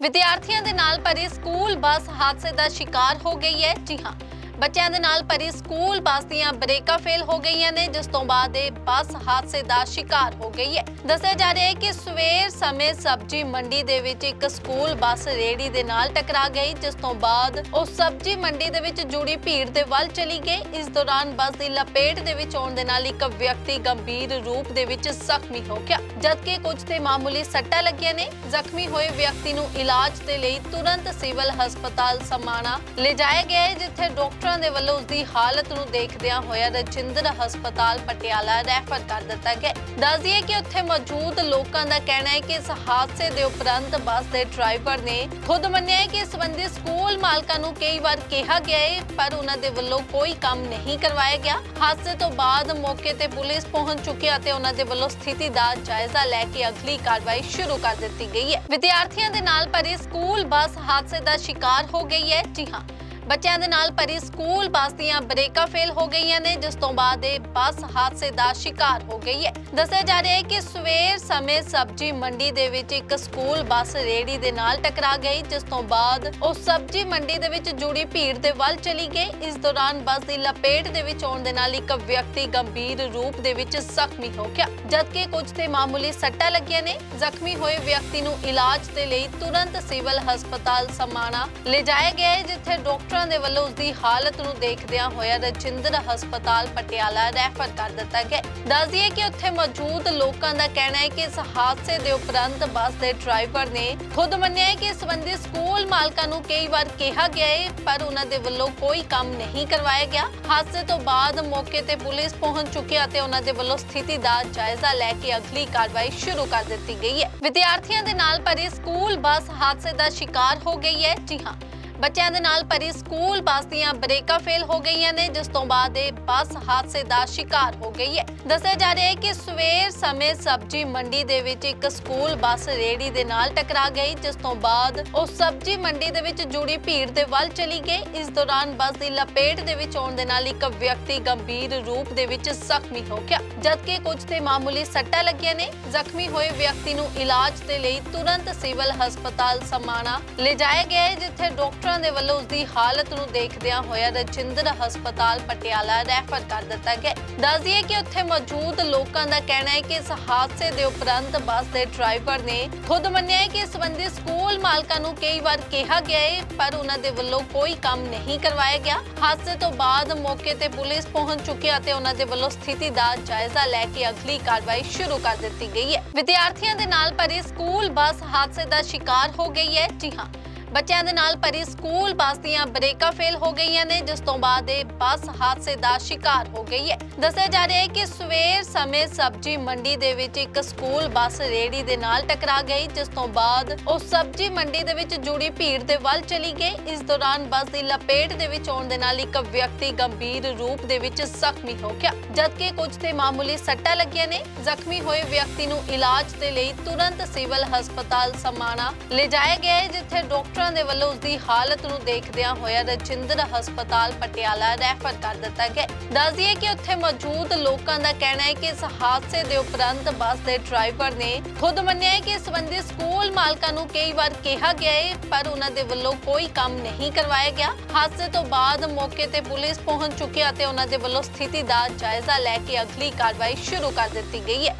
ਵਿਦਿਆਰਥੀਆਂ ਦੇ ਨਾਲ ਭਰੀ ਸਕੂਲ ਬੱਸ ਹਾਦਸੇ ਦਾ ਸ਼ਿਕਾਰ ਹੋ ਗਈ ਹੈ। ਜੀ ਹਾਂ। ਬੱਚਿਆਂ ਦੇ ਨਾਲ ਭਰੀ ਸਕੂਲ ਬੱਸ ਦੀਆਂ ਬ੍ਰੇਕਾਂ ਫੇਲ ਹੋ ਗਈਆਂ ਨੇ, ਜਿਸ ਤੋਂ ਬਾਅਦ ਇਹ ਬੱਸ ਹਾਦਸੇ ਦਾ ਸ਼ਿਕਾਰ ਹੋ ਗਈ ਹੈ। ਦੱਸਿਆ ਜਾ ਰਿਹਾ ਹੈ ਕਿ ਸਵੇਰ ਸਮੇਂ ਸਬਜ਼ੀ ਮੰਡੀ ਦੇ ਵਿੱਚ ਇੱਕ ਸਕੂਲ ਬੱਸ ਰੇੜੀ ਦੇ ਨਾਲ ਟਕਰਾ ਗਈ, ਜਿਸ ਤੋਂ ਬਾਅਦ ਉਹ ਸਬਜ਼ੀ ਮੰਡੀ ਦੇ ਵਿੱਚ ਜੁੜੀ ਭੀੜ ਦੇ ਵੱਲ ਚਲੀ ਗਈ। ਇਸ ਦੌਰਾਨ ਬੱਸ ਦੀ ਲਪੇਟ ਦੇ ਵਿੱਚ ਆਉਣ ਦੇ ਨਾਲ ਇੱਕ ਵਿਅਕਤੀ ਗੰਭੀਰ ਰੂਪ ਦੇ ਵਿੱਚ ਜ਼ਖਮੀ ਹੋ ਗਿਆ, ਜਦਕਿ ਕੁਝ ਤੇ ਮਾਮੂਲੀ ਸੱਟਾਂ ਲੱਗੀਆਂ ਨੇ। ਜ਼ਖਮੀ ਹੋਏ ਵਿਅਕਤੀ ਨੂੰ ਇਲਾਜ ਦੇ ਲਈ ਤੁਰੰਤ ਸਿਵਲ ਹਸਪਤਾਲ ਸਮਾਣਾ ਲਿਜਾਇਆ ਗਿਆ ਜਿੱਥੇ ਡਾਕਟਰ ਦੇ ਵੱਲੋਂ ਉਸ ਦੀ ਹਾਲਤ ਨੂੰ ਦੇਖਦਿਆਂ ਹੋਇਆ ਰਜਿੰਦਰ ਹਸਪਤਾਲ ਪਟਿਆਲਾ ਰੈਫਰ ਕਰ ਦਿੱਤਾ ਗਿਆ ਦੱਸ ਦਈਏ ਕਿ ਉੱਥੇ ਮੌਜੂਦ ਲੋਕਾਂ ਦਾ ਕਹਿਣਾ ਹੈ ਕਿ ਇਸ ਹਾਦਸੇ ਦੇ ਉਪਰੰਤ ਬੱਸ ਦੇ ਡਰਾਈਵਰ ਨੇ ਖੁਦ ਮੰਨਿਆ ਹੈ ਕਿ ਇਸ ਸੰਬੰਧੀ ਸਕੂਲ ਮਾਲਕਾਂ ਨੂੰ ਕਈ ਵਾਰ ਕਿਹਾ ਗਿਆ ਹੈ, ਪਰ ਉਹਨਾਂ ਦੇ ਵੱਲੋਂ ਕੋਈ ਕੰਮ ਨਹੀਂ ਕਰਵਾਇਆ ਗਿਆ। ਹਾਦਸੇ ਤੋਂ ਬਾਅਦ ਮੌਕੇ ਤੇ ਪੁਲਿਸ ਪਹੁੰਚ ਚੁੱਕੀ ਅਤੇ ਉਹਨਾਂ ਦੇ ਵੱਲੋਂ ਸਥਿਤੀ ਦਾ ਜਾਇਜ਼ਾ ਲੈ ਕੇ ਅਗਲੀ ਕਾਰਵਾਈ ਸ਼ੁਰੂ ਕਰ ਦਿੱਤੀ ਗਈ ਹੈ। ਵਿਦਿਆਰਥੀਆਂ ਦੇ ਨਾਲ ਭਰੀ ਸਕੂਲ ਬੱਸ ਹਾਦਸੇ ਦਾ ਸ਼ਿਕਾਰ ਹੋ ਗਈ ਹੈ। ਜੀ ਹਾਂ। ਬੱਚਿਆਂ ਦੇ ਨਾਲ ਭਰੀ ਸਕੂਲ ਬੱਸ ਦੀਆਂ ਬ੍ਰੇਕਾਂ ਫੇਲ ਹੋ ਗਈਆਂ ਨੇ, ਜਿਸ ਤੋਂ ਬਾਅਦ ਇਹ ਬੱਸ ਹਾਦਸੇ ਦਾ ਸ਼ਿਕਾਰ ਹੋ ਗਈ ਹੈ। ਦੱਸਿਆ ਜਾ ਰਿਹਾ ਹੈ ਕਿ ਸਵੇਰ ਸਮੇਂ ਸਬਜ਼ੀ ਮੰਡੀ ਦੇ ਵਿੱਚ ਇੱਕ ਸਕੂਲ ਬੱਸ ਰੇੜੀ ਦੇ ਨਾਲ ਟਕਰਾ ਗਈ, ਜਿਸ ਤੋਂ ਬਾਅਦ ਉਹ ਸਬਜ਼ੀ ਮੰਡੀ ਦੇ ਵਿੱਚ ਜੁੜੀ ਭੀੜ ਦੇ ਵੱਲ ਚਲੀ ਗਈ। ਇਸ ਦੌਰਾਨ ਬੱਸ ਦੀ ਲਪੇਟ ਦੇ ਵਿੱਚ ਆਉਣ ਦੇ ਨਾਲ ਇੱਕ ਵਿਅਕਤੀ ਗੰਭੀਰ ਰੂਪ ਦੇ ਵਿੱਚ ਜ਼ਖਮੀ ਹੋ ਗਿਆ, ਜਦਕਿ ਕੁਝ ਤੇ ਮਾਮੂਲੀ ਸੱਟਾਂ ਲੱਗੀਆਂ ਨੇ। ਜ਼ਖਮੀ ਹੋਏ ਵਿਅਕਤੀ ਨੂੰ ਇਲਾਜ ਦੇ ਲਈ ਤੁਰੰਤ ਸਿਵਲ ਹਸਪਤਾਲ ਸਮਾਣਾ ਲਿਜਾਇਆ ਗਿਆ ਜਿੱਥੇ ਡਾਕਟਰ ਦੇ ਵੱਲੋਂ ਉਸ ਦੀ ਹਾਲਤ ਨੂੰ ਦੇਖਦਿਆਂ ਹੋਇਆ ਰਜਿੰਦਰ ਹਸਪਤਾਲ ਪਟਿਆਲਾ ਰੈਫਰ ਕਰ ਦਿੱਤਾ ਗਿਆ ਦੱਸ ਦਈਏ ਕਿ ਉੱਥੇ ਮੌਜੂਦ ਲੋਕਾਂ ਦਾ ਕਹਿਣਾ ਹੈ ਕਿ ਇਸ ਹਾਦਸੇ ਦੇ ਉਪਰੰਤ ਬੱਸ ਦੇ ਡਰਾਈਵਰ ਨੇ ਖੁਦ ਮੰਨਿਆ ਹੈ ਕਿ ਇਸ ਸੰਬੰਧੀ ਸਕੂਲ ਮਾਲਕਾਂ ਨੂੰ ਕਈ ਵਾਰ ਕਿਹਾ ਗਿਆ ਹੈ, ਪਰ ਉਹਨਾਂ ਦੇ ਵੱਲੋਂ ਕੋਈ ਕੰਮ ਨਹੀਂ ਕਰਵਾਇਆ ਗਿਆ। ਹਾਦਸੇ ਤੋਂ ਬਾਅਦ ਮੌਕੇ ਤੇ ਪੁਲਿਸ ਪਹੁੰਚ ਚੁੱਕੀ ਅਤੇ ਉਹਨਾਂ ਦੇ ਵੱਲੋਂ ਸਥਿਤੀ ਦਾ ਜਾਇਜ਼ਾ ਲੈ ਕੇ ਅਗਲੀ ਕਾਰਵਾਈ ਸ਼ੁਰੂ ਕਰ ਦਿੱਤੀ ਗਈ ਹੈ। ਵਿਦਿਆਰਥੀਆਂ ਦੇ ਨਾਲ ਭਰੀ ਸਕੂਲ ਬੱਸ ਹਾਦਸੇ ਦਾ ਸ਼ਿਕਾਰ ਹੋ ਗਈ ਹੈ। ਜੀ ਹਾਂ। ਬੱਚਿਆਂ ਦੇ ਨਾਲ ਭਰੀ ਸਕੂਲ ਬੱਸ ਦੀਆਂ ਬ੍ਰੇਕਾਂ ਫੇਲ ਹੋ ਗਈਆਂ ਨੇ, ਜਿਸ ਤੋਂ ਬਾਅਦ ਇਹ ਬੱਸ ਹਾਦਸੇ ਦਾ ਸ਼ਿਕਾਰ ਹੋ ਗਈ ਹੈ। ਦੱਸਿਆ ਜਾ ਰਿਹਾ ਹੈ ਕਿ ਸਵੇਰ ਸਮੇਂ ਸਬਜ਼ੀ ਮੰਡੀ ਦੇ ਵਿੱਚ ਇੱਕ ਸਕੂਲ ਬੱਸ ਰੇੜੀ ਦੇ ਨਾਲ ਟਕਰਾ ਗਈ, ਜਿਸ ਤੋਂ ਬਾਅਦ ਉਹ ਸਬਜ਼ੀ ਮੰਡੀ ਦੇ ਵਿੱਚ ਜੁੜੀ ਭੀੜ ਦੇ ਵੱਲ ਚਲੀ ਗਈ। ਇਸ ਦੌਰਾਨ ਬੱਸ ਦੀ ਲਪੇਟ ਦੇ ਵਿੱਚ ਆਉਣ ਦੇ ਨਾਲ ਇੱਕ ਵਿਅਕਤੀ ਗੰਭੀਰ ਰੂਪ ਦੇ ਵਿੱਚ ਜ਼ਖਮੀ ਹੋ ਗਿਆ, ਜਦਕਿ ਕੁਝ ਤੇ ਮਾਮੂਲੀ ਸੱਟਾਂ ਲੱਗੀਆਂ ਨੇ। ਜ਼ਖਮੀ ਹੋਏ ਵਿਅਕਤੀ ਨੂੰ ਇਲਾਜ ਦੇ ਲਈ ਤੁਰੰਤ ਸਿਵਲ ਹਸਪਤਾਲ ਸਮਾਣਾ ਲਿਜਾਇਆ ਗਿਆ ਜਿੱਥੇ ਡਾਕਟਰ ਦੇ ਵੱਲੋਂ ਉਸ ਦੀ ਹਾਲਤ ਨੂੰ ਦੇਖਦਿਆਂ ਹੋਇਆ ਰਜਿੰਦਰ ਹਸਪਤਾਲ ਪਟਿਆਲਾ ਰੈਫਰ ਕਰ ਦਿੱਤਾ ਗਿਆ ਦੱਸ ਦਈਏ ਕਿ ਉੱਥੇ ਮੌਜੂਦ ਲੋਕਾਂ ਦਾ ਕਹਿਣਾ ਹੈ ਕਿ ਇਸ ਹਾਦਸੇ ਦੇ ਉਪਰੰਤ ਬੱਸ ਦੇ ਡਰਾਈਵਰ ਨੇ ਖੁਦ ਮੰਨਿਆ ਹੈ ਕਿ ਇਸ ਸੰਬੰਧੀ ਸਕੂਲ ਮਾਲਕਾਂ ਨੂੰ ਕਈ ਵਾਰ ਕਿਹਾ ਗਿਆ ਹੈ, ਪਰ ਉਹਨਾਂ ਦੇ ਵੱਲੋਂ ਕੋਈ ਕੰਮ ਨਹੀਂ ਕਰਵਾਇਆ ਗਿਆ। ਹਾਦਸੇ ਤੋਂ ਬਾਅਦ ਮੌਕੇ ਤੇ ਪੁਲਿਸ ਪਹੁੰਚ ਚੁੱਕੀ ਅਤੇ ਉਹਨਾਂ ਦੇ ਵੱਲੋਂ ਸਥਿਤੀ ਦਾ ਜਾਇਜ਼ਾ ਲੈ ਕੇ ਅਗਲੀ ਕਾਰਵਾਈ ਸ਼ੁਰੂ ਕਰ ਦਿੱਤੀ ਗਈ ਹੈ। ਵਿਦਿਆਰਥੀਆਂ ਦੇ ਨਾਲ ਭਰੀ ਸਕੂਲ ਬੱਸ ਹਾਦਸੇ ਦਾ ਸ਼ਿਕਾਰ ਹੋ ਗਈ ਹੈ। ਜੀ ਹਾਂ। ਬੱਚਿਆਂ ਦੇ ਨਾਲ ਭਰੀ ਸਕੂਲ ਬੱਸ ਦੀਆਂ ਬ੍ਰੇਕਾਂ ਫੇਲ ਹੋ ਗਈਆਂ ਨੇ, ਜਿਸ ਤੋਂ ਬਾਅਦ ਇਹ ਬੱਸ ਹਾਦਸੇ ਦਾ ਸ਼ਿਕਾਰ ਹੋ ਗਈ ਹੈ। ਦੱਸਿਆ ਜਾ ਰਿਹਾ ਹੈ ਕਿ ਸਵੇਰ ਸਮੇਂ ਸਬਜ਼ੀ ਮੰਡੀ ਦੇ ਵਿੱਚ ਇੱਕ ਸਕੂਲ ਬੱਸ ਰੇੜੀ ਦੇ ਨਾਲ ਟਕਰਾ ਗਈ, ਜਿਸ ਤੋਂ ਬਾਅਦ ਉਹ ਸਬਜ਼ੀ ਮੰਡੀ ਦੇ ਵਿੱਚ ਜੁੜੀ ਭੀੜ ਦੇ ਵੱਲ ਚਲੀ ਗਈ। ਇਸ ਦੌਰਾਨ ਬੱਸ ਦੀ ਲਪੇਟ ਦੇ ਵਿੱਚ ਆਉਣ ਦੇ ਨਾਲ ਇੱਕ ਵਿਅਕਤੀ ਗੰਭੀਰ ਰੂਪ ਦੇ ਵਿੱਚ ਜ਼ਖਮੀ ਹੋ ਗਿਆ, ਜਦਕਿ ਕੁਝ ਤੇ ਮਾਮੂਲੀ ਸੱਟਾਂ ਲੱਗੀਆਂ ਨੇ। ਜ਼ਖਮੀ ਹੋਏ ਵਿਅਕਤੀ ਨੂੰ ਇਲਾਜ ਦੇ ਲਈ ਤੁਰੰਤ ਸਿਵਲ ਹਸਪਤਾਲ ਸਮਾਣਾ ਲਿਜਾਇਆ ਗਿਆ ਜਿੱਥੇ ਡਾਕਟਰਾਂ ਦੇ ਵੱਲੋਂ ਉਸ ਦੀ ਹਾਲਤ ਨੂੰ ਦੇਖਦਿਆਂ ਹੋਇਆ ਰਜਿੰਦਰ ਹਸਪਤਾਲ ਪਟਿਆਲਾ ਰੈਫਰ ਕਰ ਦਿੱਤਾ ਗਿਆ ਦੱਸ ਦਈਏ ਕਿ ਉੱਥੇ ਮੌਜੂਦ ਲੋਕਾਂ ਦਾ ਕਹਿਣਾ ਹੈ ਕਿ ਇਸ ਹਾਦਸੇ ਦੇ ਉਪਰੰਤ ਬੱਸ ਦੇ ਡਰਾਈਵਰ ਨੇ ਖੁਦ ਮੰਨਿਆ ਹੈ ਕਿ ਇਸ ਸੰਬੰਧੀ ਸਕੂਲ ਮਾਲਕਾਂ ਨੂੰ ਕਈ ਵਾਰ ਕਿਹਾ ਗਿਆ ਹੈ, ਪਰ ਉਹਨਾਂ ਦੇ ਵੱਲੋਂ ਕੋਈ ਕੰਮ ਨਹੀਂ ਕਰਵਾਇਆ ਗਿਆ। ਹਾਦਸੇ ਤੋਂ ਬਾਅਦ ਮੌਕੇ ਤੇ ਪੁਲਿਸ ਪਹੁੰਚ ਚੁੱਕੀ ਹੈ ਅਤੇ ਉਹਨਾਂ ਦੇ ਵੱਲੋਂ ਸਥਿਤੀ ਦਾ ਜਾਇਜ਼ਾ ਲੈ ਕੇ ਅਗਲੀ ਕਾਰਵਾਈ ਸ਼ੁਰੂ ਕਰ ਦਿੱਤੀ ਗਈ ਹੈ।